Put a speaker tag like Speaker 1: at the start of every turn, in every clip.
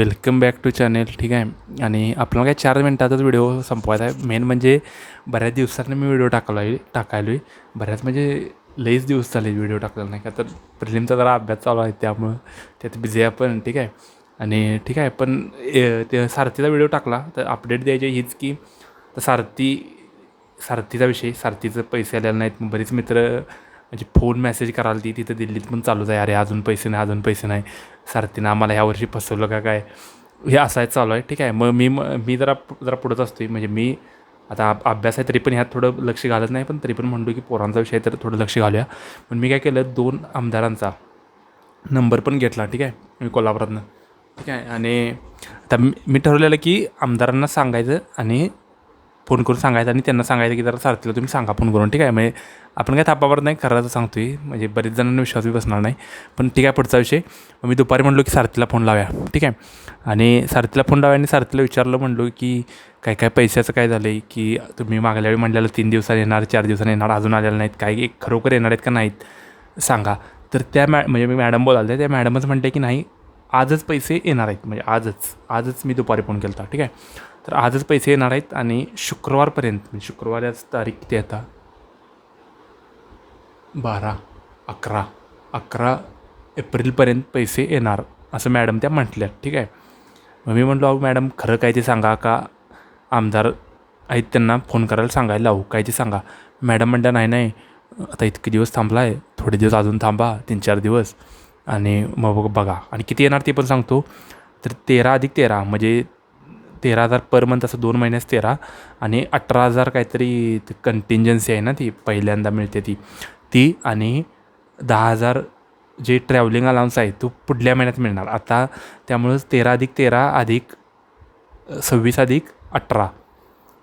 Speaker 1: Welcome back to channel ठीक आहे? आणि आपल्याला काय चार मिनटातच व्हिडिओ संपवायचा आहे. मेन म्हणजे बऱ्याच दिवसांनी मी व्हिडिओ टाकला आहे टाकायलो आहे बऱ्याच म्हणजे लईच दिवस झाले व्हिडिओ टाकलेला नाही का? तर प्रिलिमचा जरा अभ्यास चालू आहे त्यामुळं त्यात बिझी आहे पण ठीक आहे? आणि ठीक आहे पण ए, ते सारथीचा व्हिडिओ टाकला तर अपडेट द्यायची हीच की तर सारथी सारथीचा विषय सारथीचं पैसे आलेले नाहीत. मग बरेच मित्र म्हणजे फोन मेसेज कराल ती तिथं दिल्लीत पण चालूच आहे. अरे अजून पैसे नाही अजून पैसे नाही. सारथीनं आम्हाला ह्यावर्षी फसवलं का काय? हे असायचं चालू आहे. ठीक आहे. मग मी मी जरा जरा पुढंच आहे म्हणजे मी आता अभ्यास आहे तरी पण ह्यात थोडं लक्ष घालत नाही पण तरी पण म्हणतो की पोरांचा विषय तर थोडं लक्ष घालूया. पण मी काय केलं दोन आमदारांचा नंबर पण घेतला. ठीक आहे. मी कोल्हापुरातनं. ठीक आहे. आणि आता मी मी ठरवलेलं की आमदारांना सांगायचं आणि फोन करून सांगायचं आणि त्यांना सांगायचं की जरा सारथीला तुम्ही सांगा फोन करून. ठीक आहे? म्हणजे आपण काय थापावर नाही खरं सांगतो आहे म्हणजे बरेच जणांना विश्वासही बसणार नाही. पण ठीक आहे पुढचा विषय. मी दुपारी म्हणलो की सारथीला फोन लावूया. ठीक आहे? आणि सारथीला फोन लावूया आणि सारथीला विचारलं म्हणलो की काय काय पैशाचं काय झालं आहे की तुम्ही मागल्या वेळी म्हणलेलं तीन दिवसात येणार चार दिवसात येणार अजून आलेलं नाहीत. काय एक खरोखर येणार आहेत का नाहीत? सांगा. तर त्या मॅ म्हणजे मी मॅडम बोलाल त्या मॅडमच म्हणते की नाही आजच पैसे येणार आहेत. म्हणजे आजच आजच मी दुपारी फोन केला होता ठीक आहे? तर आजच पैसे येणार आहेत आणि शुक्रवारपर्यंत म्हणजे शुक्रवार याच तारीख किती आता? बारा अकरा अकरा एप्रिलपर्यंत पैसे येणार असं मॅडम त्या म्हटल्या ठीक आहे? मग मी म्हटलो अहो मॅडम खरं काय ते सांगा का? आमदार आहेत त्यांना फोन करायला सांगायला लावू काय ते सांगा? मॅडम म्हणल्या नाही नाही आता इतके दिवस थांबला आहे थोडे दिवस अजून थांबा तीन चार दिवस आणि मग बघ- बघा आणि किती येणार ते पण सांगतो. तर तेरा अधिक तेरा म्हणजे तेरा हजार पर मंथ असं दोन महिन्यास तेरा. आणि अठरा हजार काहीतरी कंटिंजन्सी आहे ना ती पहिल्यांदा मिळते ती. ती आणि दहा हजार जे ट्रॅव्हलिंग अलाउन्स आहे तो पुढल्या महिन्यात मिळणार. आता त्यामुळंच तेरा अधिक तेरा अधिक सव्वीस अधिक अठरा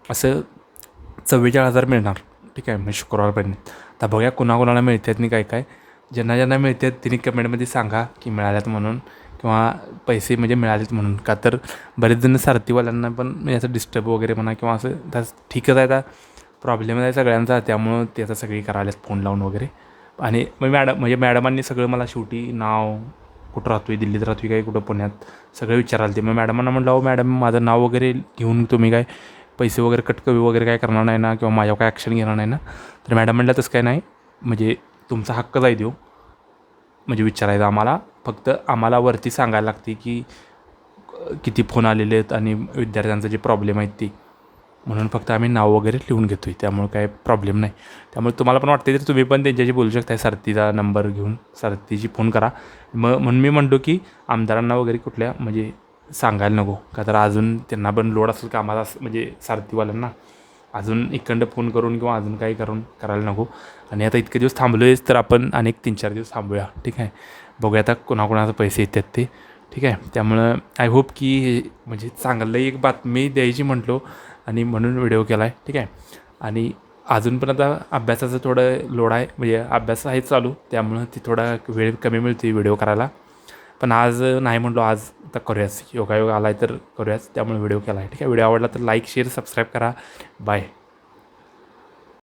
Speaker 1: असं चव्वेचाळीस हजार मिळणार. ठीक आहे म्हणजे मग शुक्रवारपर्यंत आता बघूया कुणाकुणाला मिळतात नाही काय काय. ज्यांना ज्यांना मिळतात तिने कमेंटमध्ये सांगा की मिळाल्यात म्हणून. किंवा पैसे म्हणजे मिळालेत म्हणून. का तर बरेच जण सारथीवाल्यांना पण म्हणजे असं डिस्टर्ब वगैरे म्हणा किंवा असं त्यास ठीकच आहे आता. प्रॉब्लेम आहे सगळ्यांचा त्यामुळं ते आता सगळी करायलाच फोन लावून वगैरे. आणि मग मॅडम म्हणजे मॅडमांनी सगळं मला शेवटी नाव कुठं राहतोय दिल्लीत राहतोय काय कुठं पुण्यात सगळं विचारायला ते मग मॅडमांना म्हटलं अहो मॅडम माझं नाव वगैरे घेऊन तुम्ही काय पैसे वगैरे कटकवी वगैरे काय करणार नाही ना किंवा माझ्यावर काय ॲक्शन घेणार नाही ना? तर मॅडम म्हणलं तसं काय नाही. म्हणजे तुमचा हक्कच आहे देऊ. म्हणजे विचारायचं आम्हाला फक्त आम्हाला वरती सांगायला लागते की किती फोन आलेले आहेत आणि विद्यार्थ्यांचं जे प्रॉब्लेम आहेत ते. म्हणून फक्त आम्ही नाव वगैरे लिहून घेतो आहे त्यामुळे काय प्रॉब्लेम नाही. त्यामुळे तुम्हाला पण वाटते तर तुम्ही पण त्यांच्याशी बोलू शकता सरतीचा नंबर घेऊन सारथीची फोन करा. मग म्हणून मी म्हणतो की आमदारांना वगैरे कुठल्या म्हणजे सांगायला नको का तर अजून त्यांना पण लोड असेल कामाला असं म्हणजे सारथीवाल्यांना. अजून इकडं फोन करून किंवा अजून काही करून करायला नको. आणि आता इतके दिवस थांबलो आहेस तर आपण अनेक तीन चार दिवस थांबूया. ठीक आहे? बघूया आता कोणाकोणाचे पैसे येतात ते. ठीक आहे? त्यामुळं आय होप की हे म्हणजे चांगलं एक बातमी द्यायची म्हटलो आणि म्हणून व्हिडिओ केला आहे ठीक आहे? आणि अजून पण आता अभ्यासाचं थोडं लोड आहे. म्हणजे अभ्यास आहे चालू. त्यामुळं ती थोडा वेळ कमी मिळते व्हिडिओ करायला. पण आज नाही म्हटलो आज आता करूयाच. योगायोग आला आहे तर करूयाच. त्यामुळे व्हिडिओ केला आहे ठीक आहे? व्हिडिओ आवडला तर लाईक शेअर सबस्क्राईब करा. बाय